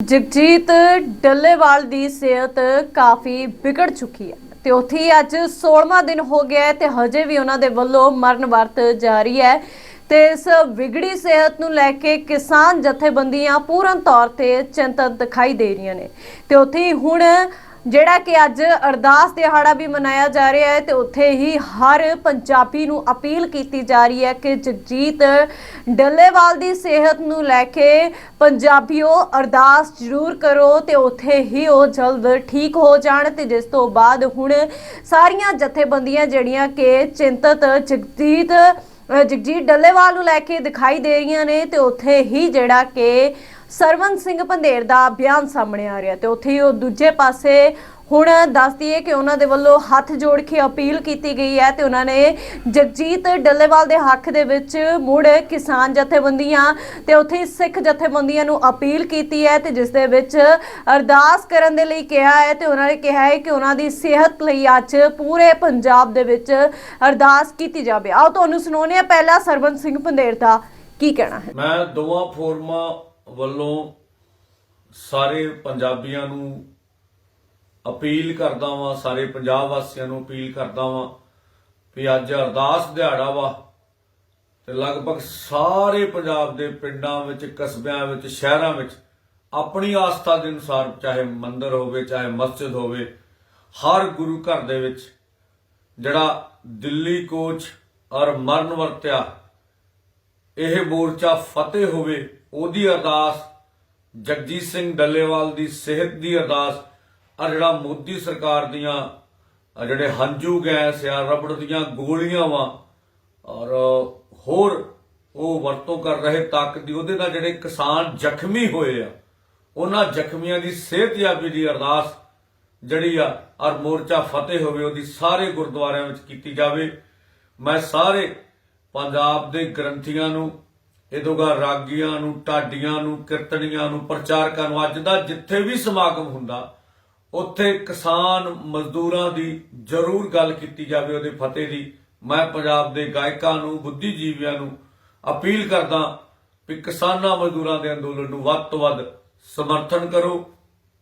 ਜਗਜੀਤ ਡੱਲੇਵਾਲ ਦੀ ਸਿਹਤ ਕਾਫੀ ਵਿਗੜ ਚੁੱਕੀ ਹੈ ਤੇ ਉੱਥੇ ਹੀ ਅੱਜ 16ਵਾਂ ਦਿਨ ਹੋ ਗਿਆ ਹੈ ਤੇ ਹਜੇ ਵੀ ਉਹਨਾਂ ਦੇ ਵੱਲੋਂ ਮਰਨ ਵਰਤ ਜਾਰੀ ਹੈ ਤੇ ਇਸ ਵਿਗੜੀ ਸਿਹਤ ਨੂੰ ਲੈ ਕੇ ਕਿਸਾਨ ਜਥੇਬੰਦੀਆਂ ਪੂਰਨ ਤੌਰ ਤੇ ਚਿੰਤਤ ਦਿਖਾਈ ਦੇ ਰਹੀਆਂ ਨੇ ਤੇ ਉੱਥੇ ਹੁਣ ਜਿਹੜਾ ਕਿ ਅੱਜ ਅਰਦਾਸ ਦਿਹਾੜਾ ਵੀ ਮਨਾਇਆ ਜਾ ਰਿਹਾ ਹੈ ਤੇ ਉੱਥੇ ਹੀ ਹਰ ਪੰਜਾਬੀ ਨੂੰ ਅਪੀਲ ਕੀਤੀ ਜਾ ਰਹੀ ਹੈ ਕਿ ਜਗਜੀਤ ਡੱਲੇਵਾਲ ਦੀ ਸਿਹਤ ਨੂੰ ਲੈ ਕੇ ਪੰਜਾਬੀਓ ਅਰਦਾਸ ਜ਼ਰੂਰ ਕਰੋ ਤੇ ਉੱਥੇ ਹੀ ਉਹ ਜਲਦ ਠੀਕ ਹੋ ਜਾਣ ਤੇ ਜਿਸ ਤੋਂ ਬਾਅਦ ਹੁਣ ਸਾਰੀਆਂ ਜਥੇਬੰਦੀਆਂ ਜਿਹੜੀਆਂ ਕਿ ਚਿੰਤਤ ਜਗਜੀਤ ਜਗਜੀਤ ਡੱਲੇਵਾਲ ਨੂੰ ਲੈ ਕੇ ਦਿਖਾਈ ਦੇ ਰਹੀਆਂ ਨੇ ਤੇ ਉੱਥੇ ਹੀ ਜਿਹੜਾ ਕਿ ਸਰਵਨ ਸਿੰਘ ਪੰਧੇਰ ਦਾ ਬਿਆਨ ਸਾਹਮਣੇ ਆ ਰਿਹਾ ਤੇ ਉੱਥੇ ਹੀ ਉਹ ਦੂਜੇ ਪਾਸੇ ਹੁਣ ਦੱਸਦੀ ਹੈ ਕਿ ਉਹਨਾਂ ਦੇ ਵੱਲੋਂ ਹੱਥ ਜੋੜ ਕੇ ਅਪੀਲ ਕੀਤੀ ਗਈ ਹੈ ਤੇ ਉਹਨਾਂ ਨੇ ਜਗਜੀਤ ਡੱਲੇਵਾਲ ਦੇ ਹੱਕ ਦੇ ਵਿੱਚ ਮੁੜ ਕਿਸਾਨ ਜਥੇਬੰਦੀਆਂ ਤੇ ਉੱਥੇ ਸਿੱਖ ਜਥੇਬੰਦੀਆਂ ਨੂੰ ਅਪੀਲ ਕੀਤੀ ਹੈ ਤੇ ਜਿਸ ਦੇ ਵਿੱਚ ਅਰਦਾਸ ਕਰਨ ਦੇ ਲਈ ਕਿਹਾ ਹੈ ਤੇ ਉਹਨਾਂ ਨੇ ਕਿਹਾ ਹੈ ਕਿ ਉਹਨਾਂ ਦੀ ਸਿਹਤ ਲਈ ਅੱਜ ਪੂਰੇ ਪੰਜਾਬ ਦੇ ਵਿੱਚ ਅਰਦਾਸ ਕੀਤੀ ਜਾਵੇ। ਆਓ ਤੁਹਾਨੂੰ ਸੁਣਾਉਂਦੇ ਹਾਂ ਪਹਿਲਾ ਸਰਵਨ ਸਿੰਘ ਪੰਧੇਰ ਦਾ ਕੀ ਕਹਿਣਾ ਹੈ। ਮੈਂ ਦੋਵਾਂ ਫੋਰਮਾਂ ਵੱਲੋਂ ਸਾਰੇ ਪੰਜਾਬੀਆਂ ਨੂੰ ਅਪੀਲ ਕਰਦਾ ਵਾਂ, ਸਾਰੇ ਪੰਜਾਬ ਵਾਸੀਆਂ ਨੂੰ ਅਪੀਲ ਕਰਦਾ ਵਾਂ ਵੀ ਅੱਜ ਅਰਦਾਸ ਦਿਹਾੜਾ ਵਾ ਤੇ ਲਗਭਗ ਸਾਰੇ ਪੰਜਾਬ ਦੇ ਪਿੰਡਾਂ ਵਿੱਚ, ਕਸਬਿਆਂ ਵਿੱਚ, ਸ਼ਹਿਰਾਂ ਵਿੱਚ ਆਪਣੀ ਆਸਥਾ ਦੇ ਅਨੁਸਾਰ ਚਾਹੇ ਮੰਦਿਰ ਹੋਵੇ, ਚਾਹੇ ਮਸਜਿਦ ਹੋਵੇ, ਹਰ ਗੁਰੂ ਘਰ ਦੇ ਵਿੱਚ ਜਿਹੜਾ ਦਿੱਲੀ ਕੋਚ ਔਰ ਮਰਨ ਵਰਤਿਆ, ਇਹ ਮੋਰਚਾ ਫਤਿਹ ਹੋਵੇ ਉਹਦੀ ਅਰਦਾਸ, ਜਗਜੀਤ ਸਿੰਘ ਡੱਲੇਵਾਲ ਦੀ ਸਿਹਤ ਦੀ ਅਰਦਾਸ ਆ ਜਿਹੜਾ ਮੋਦੀ ਸਰਕਾਰ ਦੀਆਂ ਜਿਹੜੇ ਹੰਝੂ ਗੈਸ ਆ, ਰਬੜ ਦੀਆਂ ਗੋਲੀਆਂ ਵਾ, ਔਰ ਹੋਰ ਉਹ ਵਰਤੋਂ ਕਰ ਰਹੇ ਤਾਕਤ ਦੀ, ਉਹਦੇ ਨਾਲ ਜਿਹੜੇ ਕਿਸਾਨ ਜ਼ਖਮੀ ਹੋਏ ਆ, ਉਹਨਾਂ ਜ਼ਖਮੀਆਂ ਦੀ ਸਿਹਤਯਾਬੀ ਦੀ ਅਰਦਾਸ ਜਿਹੜੀ ਆ, ਔਰ ਮੋਰਚਾ ਫਤਿਹ ਹੋਵੇ, ਉਹਦੀ ਸਾਰੇ ਗੁਰਦੁਆਰਿਆਂ ਵਿੱਚ ਕੀਤੀ ਜਾਵੇ। ਮੈਂ ਸਾਰੇ ਪੰਜਾਬ ਦੇ ਗ੍ਰੰਥੀਆਂ ਨੂੰ ਇਦੋਗਾ ਰਾਗੀਆਂ ਨੂੰ, ਢਾਡੀਆਂ ਨੂੰ, ਕੀਰਤਨੀਆਂ ਨੂੰ, ਪ੍ਰਚਾਰਕਾਂ ਨੂੰ, ਅੱਜ ਦਾ ਜਿੱਥੇ ਵੀ ਸਮਾਗਮ ਹੁੰਦਾ, ਉੱਥੇ ਕਿਸਾਨ ਮਜ਼ਦੂਰਾਂ ਦੀ ਜ਼ਰੂਰ ਗੱਲ ਕੀਤੀ ਜਾਵੇ, ਉਹਦੇ ਫਤਿਹ ਦੀ। ਮੈਂ ਪੰਜਾਬ ਦੇ ਗਾਇਕਾਂ ਨੂੰ, ਬੁੱਧੀਜੀਵੀਆਂ ਨੂੰ ਅਪੀਲ ਕਰਦਾ ਵੀ ਕਿਸਾਨਾਂ ਮਜ਼ਦੂਰਾਂ ਦੇ ਅੰਦੋਲਨ ਨੂੰ ਵੱਧ ਤੋਂ ਵੱਧ ਸਮਰਥਨ ਕਰੋ।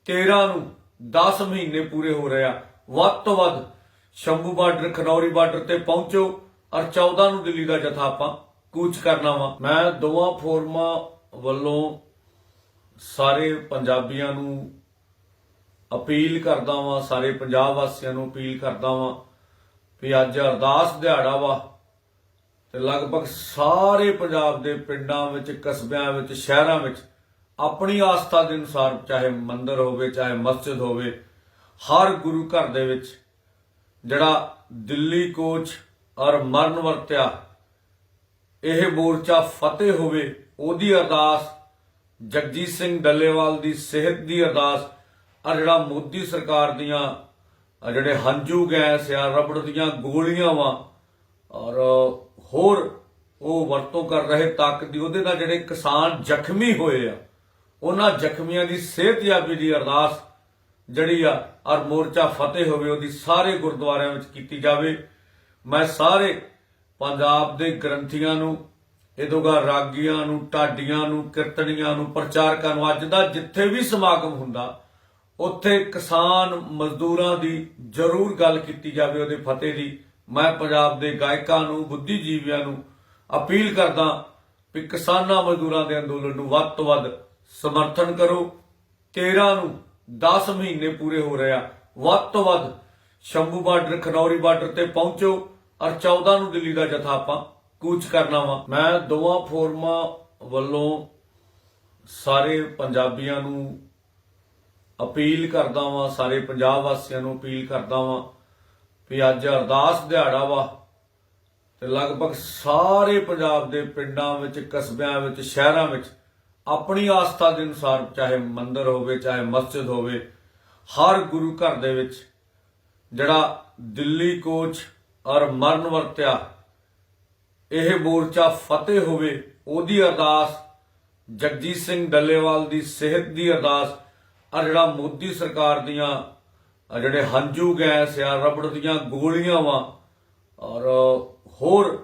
13 ਨੂੰ 10 ਮਹੀਨੇ ਪੂਰੇ ਹੋ ਰਹੇ ਆ, ਵੱਧ ਤੋਂ ਵੱਧ ਸ਼ੰਭੂ ਬਾਰਡਰ, ਖਨੌਰੀ ਬਾਰਡਰ ਤੇ ਪਹੁੰਚੋ ਔਰ 14 ਨੂੰ ਦਿੱਲੀ ਦਾ ਜਥਾ ਆਪਾਂ ਕੂਚ ਕਰਨਾ ਵਾ। ਮੈਂ ਦੋਵਾਂ ਫੋਰਮਾਂ ਵੱਲੋਂ ਸਾਰੇ ਪੰਜਾਬੀਆਂ ਨੂੰ ਅਪੀਲ ਕਰਦਾ ਵਾਂ, ਸਾਰੇ ਪੰਜਾਬ ਵਾਸੀਆਂ ਨੂੰ ਅਪੀਲ ਕਰਦਾ ਵਾਂ ਵੀ ਅੱਜ ਅਰਦਾਸ ਦਿਹਾੜਾ ਵਾ ਤੇ ਲਗਭਗ ਸਾਰੇ ਪੰਜਾਬ ਦੇ ਪਿੰਡਾਂ ਵਿੱਚ, ਕਸਬਿਆਂ ਵਿੱਚ, ਸ਼ਹਿਰਾਂ ਵਿੱਚ ਆਪਣੀ ਆਸਥਾ ਦੇ ਅਨੁਸਾਰ ਚਾਹੇ ਮੰਦਿਰ ਹੋਵੇ, ਚਾਹੇ ਮਸਜਿਦ ਹੋਵੇ, ਹਰ ਗੁਰੂ ਘਰ ਦੇ ਵਿੱਚ ਜਿਹੜਾ ਦਿੱਲੀ ਕੋਚ ਔਰ ਮਰਨ ਵਰਤਿਆ ਇਹ ਮੋਰਚਾ ਫਤਿਹ ਹੋਵੇ, ਉਹਦੀ ਅਰਦਾਸ ਜਗਜੀਤ ਸਿੰਘ ਡੱਲੇਵਾਲ ਦੀ ਸਿਹਤ ਦੀ ਅਰਦਾਸ ਆ ਜਿਹੜਾ ਮੋਦੀ ਸਰਕਾਰ ਦੀਆਂ ਜਿਹੜੇ ਹੰਝੂ ਗੈਸ ਆ, ਰਬੜ ਦੀਆਂ ਗੋਲੀਆਂ ਵਾ, ਔਰ ਹੋਰ ਉਹ ਵਰਤੋਂ ਕਰ ਰਹੇ ਤਾਕਤ ਦੀ, ਉਹਦੇ ਨਾਲ ਜਿਹੜੇ ਕਿਸਾਨ ਜ਼ਖਮੀ ਹੋਏ ਆ, ਉਹਨਾਂ ਜ਼ਖਮੀਆਂ ਦੀ ਸਿਹਤਯਾਬੀ ਦੀ ਅਰਦਾਸ ਜਿਹੜੀ ਆ, ਔਰ ਮੋਰਚਾ ਫਤਿਹ ਹੋਵੇ, ਉਹਦੀ ਸਾਰੇ ਗੁਰਦੁਆਰਿਆਂ ਵਿੱਚ ਕੀਤੀ ਜਾਵੇ। ਮੈਂ ਸਾਰੇ ਪੰਜਾਬ ਦੇ ਗ੍ਰੰਥੀਆਂ ਨੂੰ ਇਦੋਗਾ ਰਾਗੀਆਂ ਨੂੰ, ਢਾਡੀਆਂ ਨੂੰ, ਕੀਰਤਨੀਆਂ ਨੂੰ, ਪ੍ਰਚਾਰਕਾਂ ਨੂੰ, ਅੱਜ ਦਾ ਜਿੱਥੇ ਵੀ ਸਮਾਗਮ ਹੁੰਦਾ, ਉੱਥੇ ਕਿਸਾਨ ਮਜ਼ਦੂਰਾਂ ਦੀ ਜ਼ਰੂਰ ਗੱਲ ਕੀਤੀ ਜਾਵੇ ਉਹਦੇ ਫਤਿਹ ਦੀ। ਮੈਂ ਪੰਜਾਬ ਦੇ ਗਾਇਕਾਂ ਨੂੰ, ਬੁੱਧੀਜੀਵੀਆਂ ਨੂੰ ਅਪੀਲ ਕਰਦਾ ਵੀ ਕਿਸਾਨਾਂ ਮਜ਼ਦੂਰਾਂ ਦੇ ਅੰਦੋਲਨ ਨੂੰ ਵੱਧ ਤੋਂ ਵੱਧ ਸਮਰਥਨ ਕਰੋ। 13 ਨੂੰ 10 ਮਹੀਨੇ ਪੂਰੇ ਹੋ ਰਹੇ ਆ। ਵੱਧ ਤੋਂ ਵੱਧ ਸ਼ੰਭੂ ਬਾਰਡਰ, ਖਨੌਰੀ ਬਾਰਡਰ ਤੇ ਪਹੁੰਚੋ। ਔਰ 14 ਨੂੰ ਦਿੱਲੀ ਦਾ ਜਥਾ ਆਪਾਂ ਕੂਚ ਕਰਨਾ ਵਾ। ਮੈਂ ਦੋਵਾਂ ਫੋਰਮਾਂ ਵੱਲੋਂ ਸਾਰੇ ਪੰਜਾਬੀਆਂ ਨੂੰ ਅਪੀਲ ਕਰਦਾ ਵਾਂ, ਸਾਰੇ ਪੰਜਾਬ ਵਾਸੀਆਂ ਨੂੰ ਅਪੀਲ ਕਰਦਾ ਵਾਂ ਵੀ ਅੱਜ ਅਰਦਾਸ ਦਿਹਾੜਾ ਵਾ ਤੇ ਲਗਭਗ ਸਾਰੇ ਪੰਜਾਬ ਦੇ ਪਿੰਡਾਂ ਵਿੱਚ, ਕਸਬਿਆਂ ਵਿੱਚ, ਸ਼ਹਿਰਾਂ ਵਿੱਚ ਆਪਣੀ ਆਸਥਾ ਦੇ ਅਨੁਸਾਰ ਚਾਹੇ ਮੰਦਿਰ ਹੋਵੇ, ਚਾਹੇ ਮਸਜਿਦ ਹੋਵੇ, ਹਰ ਗੁਰੂ ਘਰ ਦੇ ਵਿੱਚ ਜਿਹੜਾ ਦਿੱਲੀ ਕੋਚ ਔਰ ਮਰਨ ਵਰਤਿਆ। ਇਹ ਮੋਰਚਾ ਫਤਿਹ ਹੋਵੇ, ਉਹਦੀ ਅਰਦਾਸ ਜਗਜੀਤ ਸਿੰਘ ਡੱਲੇਵਾਲ ਦੀ ਸਿਹਤ ਦੀ ਅਰਦਾਸ ਆ ਜਿਹੜਾ ਮੋਦੀ ਸਰਕਾਰ ਦੀਆਂ ਜਿਹੜੇ ਹੰਝੂ ਗੈਸ ਆ, ਰਬੜ ਦੀਆਂ ਗੋਲੀਆਂ ਵਾ, ਔਰ ਹੋਰ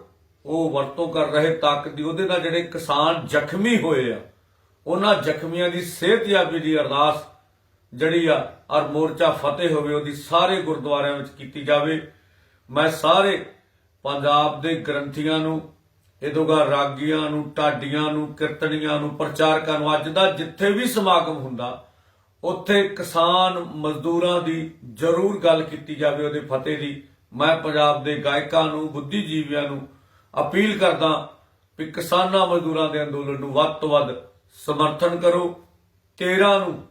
ਉਹ ਵਰਤੋਂ ਕਰ ਰਹੇ ਤਾਕਤ ਦੀ, ਉਹਦੇ ਨਾਲ ਜਿਹੜੇ ਕਿਸਾਨ ਜ਼ਖਮੀ ਹੋਏ ਆ, ਉਹਨਾਂ ਜ਼ਖਮੀਆਂ ਦੀ ਸਿਹਤਯਾਬੀ ਦੀ ਅਰਦਾਸ ਜਿਹੜੀ ਆ, ਔਰ ਮੋਰਚਾ ਫਤਿਹ ਹੋਵੇ, ਉਹਦੀ ਸਾਰੇ ਗੁਰਦੁਆਰਿਆਂ ਵਿੱਚ ਕੀਤੀ ਜਾਵੇ। ਮੈਂ ਸਾਰੇ ਪੰਜਾਬ ਦੇ ਗ੍ਰੰਥੀਆਂ ਨੂੰ ਇਦੋਗਾ ਰਾਗੀਆਂ ਨੂੰ, ਢਾਡੀਆਂ ਨੂੰ, ਕੀਰਤਨੀਆਂ ਨੂੰ, ਪ੍ਰਚਾਰਕਾਂ ਨੂੰ, ਅੱਜ ਦਾ ਜਿੱਥੇ ਵੀ ਸਮਾਗਮ ਹੁੰਦਾ, ਉੱਥੇ ਕਿਸਾਨ ਮਜ਼ਦੂਰਾਂ ਦੀ ਜ਼ਰੂਰ ਗੱਲ ਕੀਤੀ ਜਾਵੇ, ਉਹਦੇ ਫਤਿਹ ਦੀ। ਮੈਂ ਪੰਜਾਬ ਦੇ ਗਾਇਕਾਂ ਨੂੰ, ਬੁੱਧੀਜੀਵੀਆਂ ਨੂੰ ਅਪੀਲ ਕਰਦਾ ਵੀ ਕਿਸਾਨਾਂ ਮਜ਼ਦੂਰਾਂ ਦੇ ਅੰਦੋਲਨ ਨੂੰ ਵੱਧ ਤੋਂ ਵੱਧ ਸਮਰਥਨ ਕਰੋ 13 ਨੂੰ